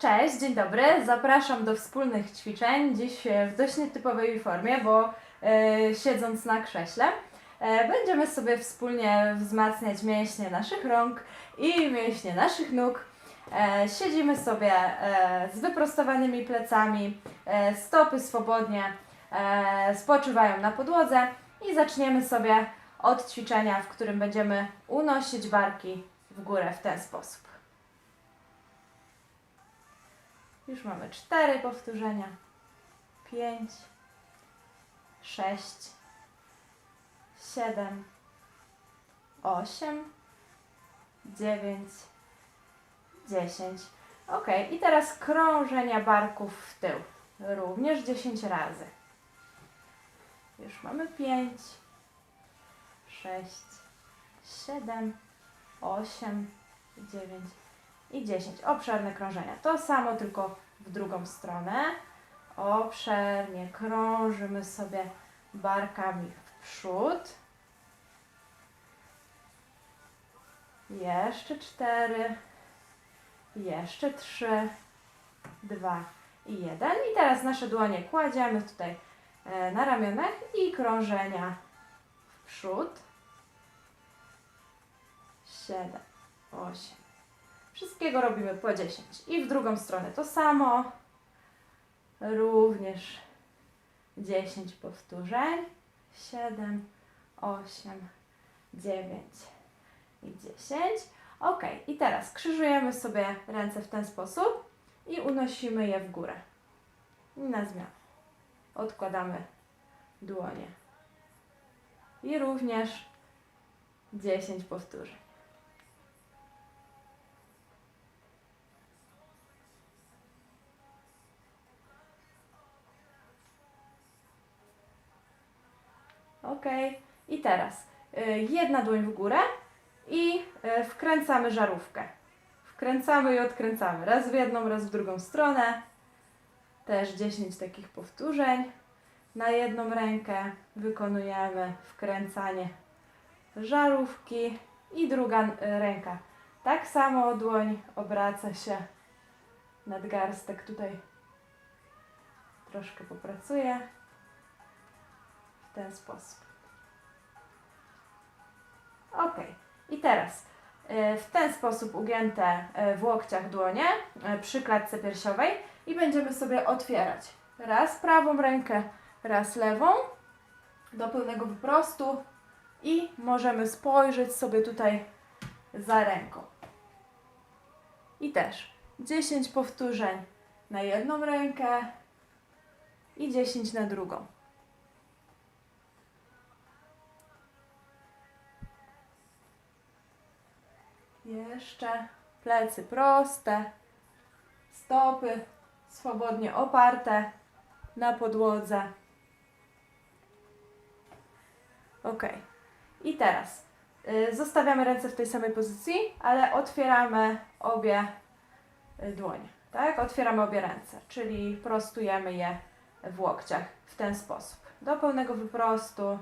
Cześć, dzień dobry. Zapraszam do wspólnych ćwiczeń. Dziś e, w dość nietypowej formie, bo e, siedząc na krześle e, będziemy sobie wspólnie wzmacniać mięśnie naszych rąk i mięśnie naszych nóg. Siedzimy sobie z wyprostowanymi plecami, stopy swobodnie spoczywają na podłodze i zaczniemy sobie od ćwiczenia, w którym będziemy unosić barki w górę w ten sposób. Już mamy cztery powtórzenia. Pięć, sześć, siedem, osiem, dziewięć, dziesięć. Ok, i teraz krążenia barków w tył. Również 10 razy. Już mamy 5, 6, 7, 8, 9 i 10. Obszerne krążenia. To samo, tylko w drugą stronę. Obszernie krążymy sobie barkami w przód. Jeszcze cztery. Jeszcze trzy. Dwa i jeden. I teraz nasze dłonie kładziemy tutaj e, na ramionach i krążenia w przód. Siedem, osiem. Wszystkiego robimy po 10. I w drugą stronę to samo. Również 10 powtórzeń. 7, 8, 9 i 10. Ok, i teraz krzyżujemy sobie ręce w ten sposób i unosimy je w górę. I na zmianę. Odkładamy dłonie. I również 10 powtórzeń. Ok. I teraz y, jedna dłoń w górę i y, wkręcamy żarówkę. Wkręcamy i odkręcamy. Raz w jedną, raz w drugą stronę. Też 10 takich powtórzeń. Na jedną rękę wykonujemy wkręcanie żarówki i druga y, ręka. Tak samo dłoń obraca się nadgarstek tutaj troszkę popracuje w ten sposób. Ok. I teraz e, w ten sposób ugięte e, w łokciach dłonie e, przy klatce piersiowej i będziemy sobie otwierać raz prawą rękę, raz lewą do pełnego wyprostu i możemy spojrzeć sobie tutaj za ręką. I też 10 powtórzeń na jedną rękę i 10 na drugą. Jeszcze plecy proste, stopy swobodnie oparte na podłodze. Ok. I teraz y, zostawiamy ręce w tej samej pozycji, ale otwieramy obie y, dłonie. Tak? Otwieramy obie ręce, czyli prostujemy je w łokciach w ten sposób. Do pełnego wyprostu.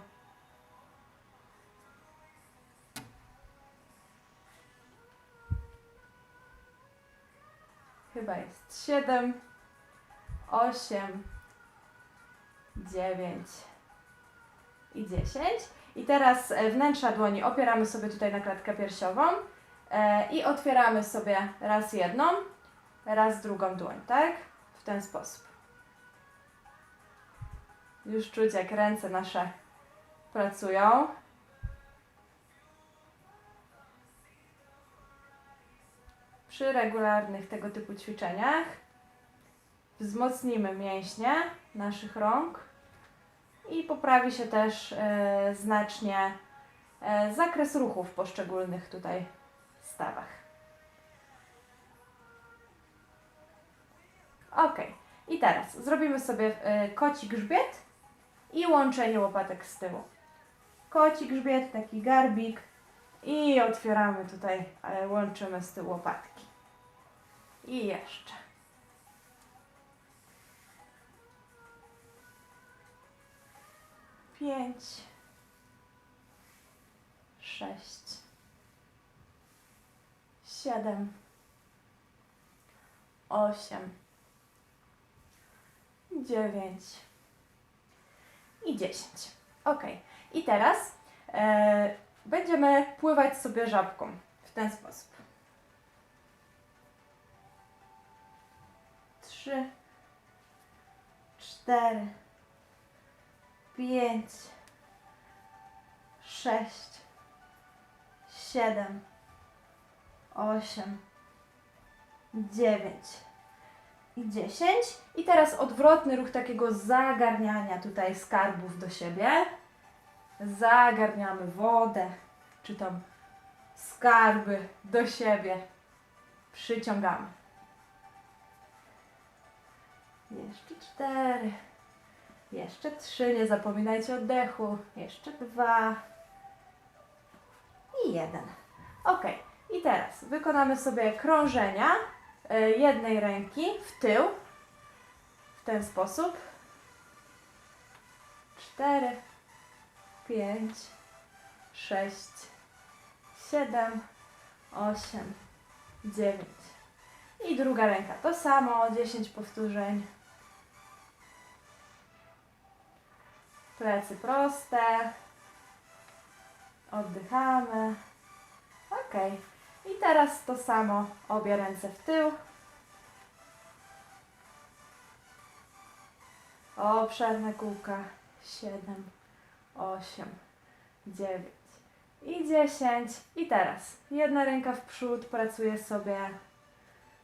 Chyba jest 7, 8, 9 i 10. I teraz e, wnętrza dłoni opieramy sobie tutaj na klatkę piersiową e, i otwieramy sobie raz jedną, raz drugą dłoń, tak? W ten sposób. Już czuć, jak ręce nasze pracują. Przy regularnych tego typu ćwiczeniach wzmocnimy mięśnie naszych rąk i poprawi się też e, znacznie e, zakres ruchu w poszczególnych tutaj stawach. Ok, i teraz zrobimy sobie e, koci grzbiet i łączenie łopatek z tyłu. Koci grzbiet, taki garbik i otwieramy tutaj, ale łączymy z tyłu łopatki. I jeszcze. Pięć. Sześć. Siedem. osiem, dziewięć i dziesięć. Ok. I teraz e, będziemy pływać sobie żabką w ten sposób. Trzy, cztery, pięć, sześć, siedem, osiem, dziewięć i dziesięć. I teraz odwrotny ruch takiego zagarniania tutaj skarbów do siebie. Zagarniamy wodę, czy tam skarby do siebie. Przyciągamy. Jeszcze cztery. Jeszcze trzy. Nie zapominajcie oddechu. Jeszcze dwa. I jeden. Ok. I teraz wykonamy sobie krążenia e, jednej ręki w tył. W ten sposób. Cztery, pięć, sześć, siedem, osiem, dziewięć. I druga ręka to samo, 10 powtórzeń. Plecy proste. Oddychamy. Ok. I teraz to samo, obie ręce w tył. Obszerne kółka. 7, 8, 9 i 10. I teraz jedna ręka w przód, pracuje sobie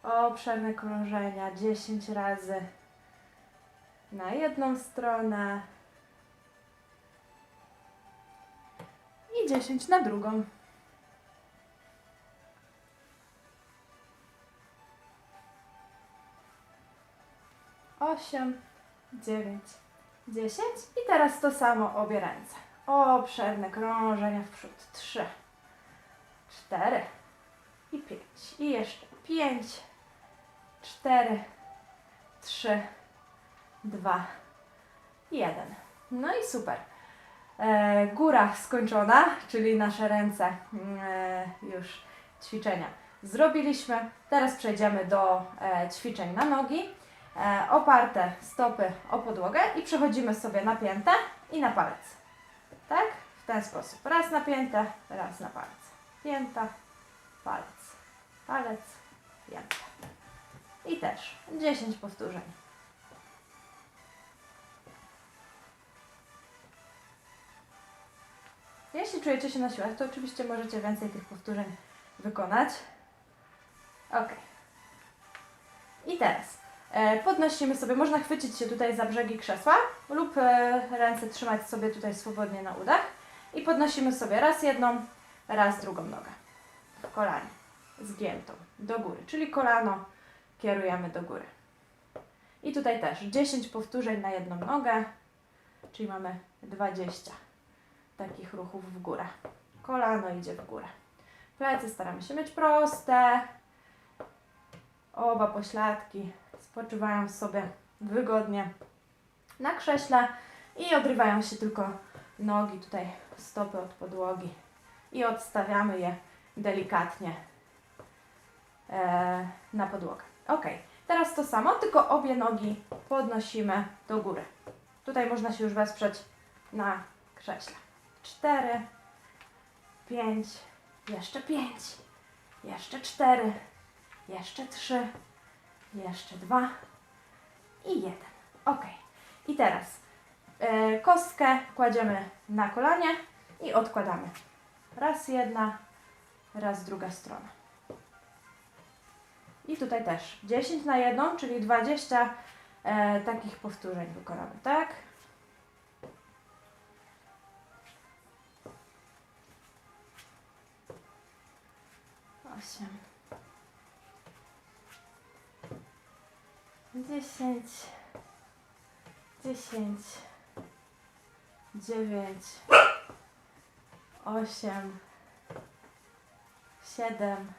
obszerne krążenia 10 razy na jedną stronę i 10 na drugą. Osiem, dziewięć, dziesięć i teraz to samo obie ręce. Obszerne krążenia w przód. Trzy, cztery i pięć. I jeszcze pięć, cztery, trzy, dwa, jeden. No i super. E, góra skończona, czyli nasze ręce mm, e, już ćwiczenia zrobiliśmy. Teraz przejdziemy do e, ćwiczeń na nogi. Oparte stopy o podłogę i przechodzimy sobie na piętę i na palec. Tak? W ten sposób. Raz na piętę, raz na palec. Pięta, palec, palec, pięta. I też 10 powtórzeń. Jeśli czujecie się na siłach, to oczywiście możecie więcej tych powtórzeń wykonać. Ok. I teraz e, podnosimy sobie, można chwycić się tutaj za brzegi krzesła lub e, ręce trzymać sobie tutaj swobodnie na udach i podnosimy sobie raz jedną, raz drugą nogę kolanie, zgiętą do góry, czyli kolano kierujemy do góry. I tutaj też 10 powtórzeń na jedną nogę, czyli mamy 20 takich ruchów w górę. Kolano idzie w górę. Plecy staramy się mieć proste. Oba pośladki spoczywają sobie wygodnie na krześle i odrywają się tylko nogi, tutaj stopy od podłogi i odstawiamy je delikatnie e, na podłogę. Ok, teraz to samo, tylko obie nogi podnosimy do góry. Tutaj można się już wesprzeć na krześle. Cztery, pięć, jeszcze pięć, jeszcze cztery, jeszcze trzy, jeszcze dwa i jeden. Ok. I teraz e, kostkę kładziemy na kolanie i odkładamy. Raz jedna, raz druga strona. I tutaj też 10 na jedną, czyli 20 e, takich powtórzeń wykonamy, tak? Dziesięć. Dziesięć. Dziewięć. Osiem. Siedem.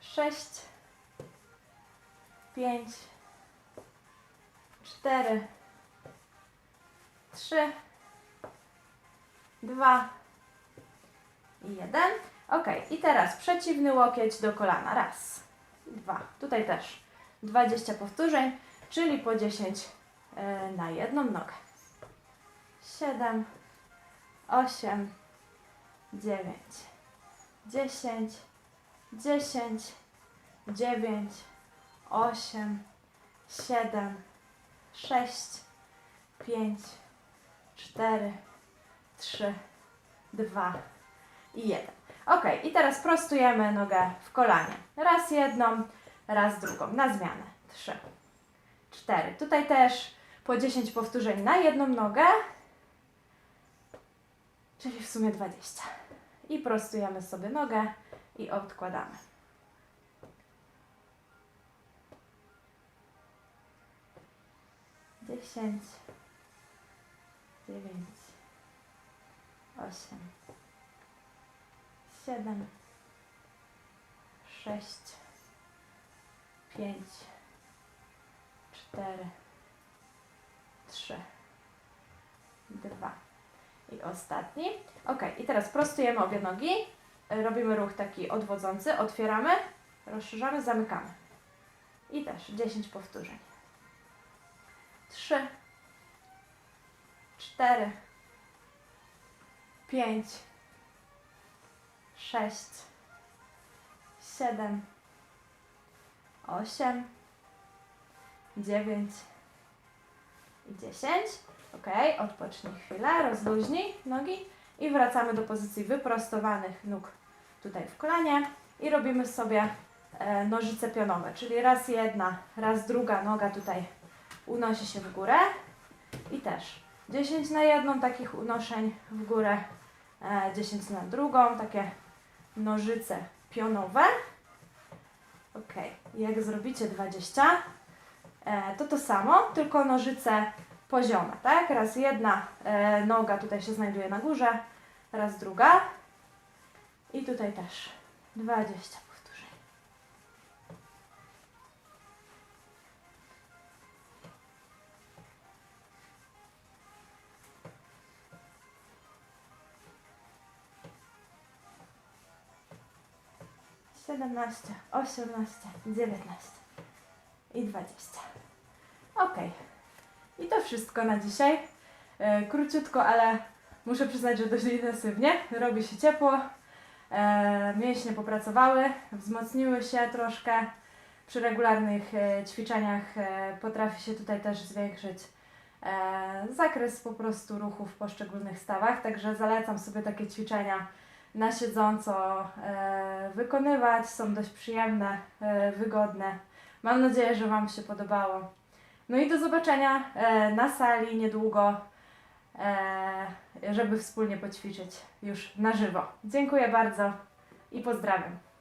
Sześć. Pięć. Cztery. Trzy. Dwa. I jeden. Ok, i teraz przeciwny łokieć do kolana. Raz, 2. Tutaj też 20 powtórzeń, czyli po 10 e, na jedną nogę. 7, 8, 9, 10, 10, 9, 8, 7, 6, 5, 4, 3, 2 i 1. Ok, i teraz prostujemy nogę w kolanie. Raz jedną, raz drugą, na zmianę. 3, 4. Tutaj też po 10 powtórzeń na jedną nogę, czyli w sumie 20. I prostujemy sobie nogę i odkładamy. Dziesięć, dziewięć, osiem, siedem, sześć, pięć, cztery, trzy, dwa i ostatni. Ok, i teraz prostujemy obie nogi. Robimy ruch taki odwodzący. Otwieramy, rozszerzamy, zamykamy. I też 10 powtórzeń. 3, 4, 5, 6, 7, 8, 9 i 10. Ok, odpocznij chwilę, rozluźnij nogi i wracamy do pozycji wyprostowanych nóg tutaj w kolanie i robimy sobie e, nożyce pionowe, czyli raz jedna, raz druga noga tutaj unosi się w górę i też 10 na jedną takich unoszeń w górę, e, 10 na drugą, takie nożyce pionowe. Ok, jak zrobicie 20, e, to to samo, tylko nożyce poziome, tak? Raz jedna e, noga tutaj się znajduje na górze, raz druga i tutaj też 20 powtórzeń. Siedemnaście, osiemnaście, dziewiętnaście i dwadzieścia. Okej. I to wszystko na dzisiaj. E, króciutko, ale muszę przyznać, że dość intensywnie. Robi się ciepło, e, mięśnie popracowały, wzmocniły się troszkę. Przy regularnych e, ćwiczeniach e, potrafi się tutaj też zwiększyć e, zakres po prostu ruchu w poszczególnych stawach, także zalecam sobie takie ćwiczenia na siedząco e, wykonywać. Są dość przyjemne, e, wygodne. Mam nadzieję, że Wam się podobało. No i do zobaczenia e, na sali niedługo, żeby wspólnie poćwiczyć już na żywo. Dziękuję bardzo i pozdrawiam.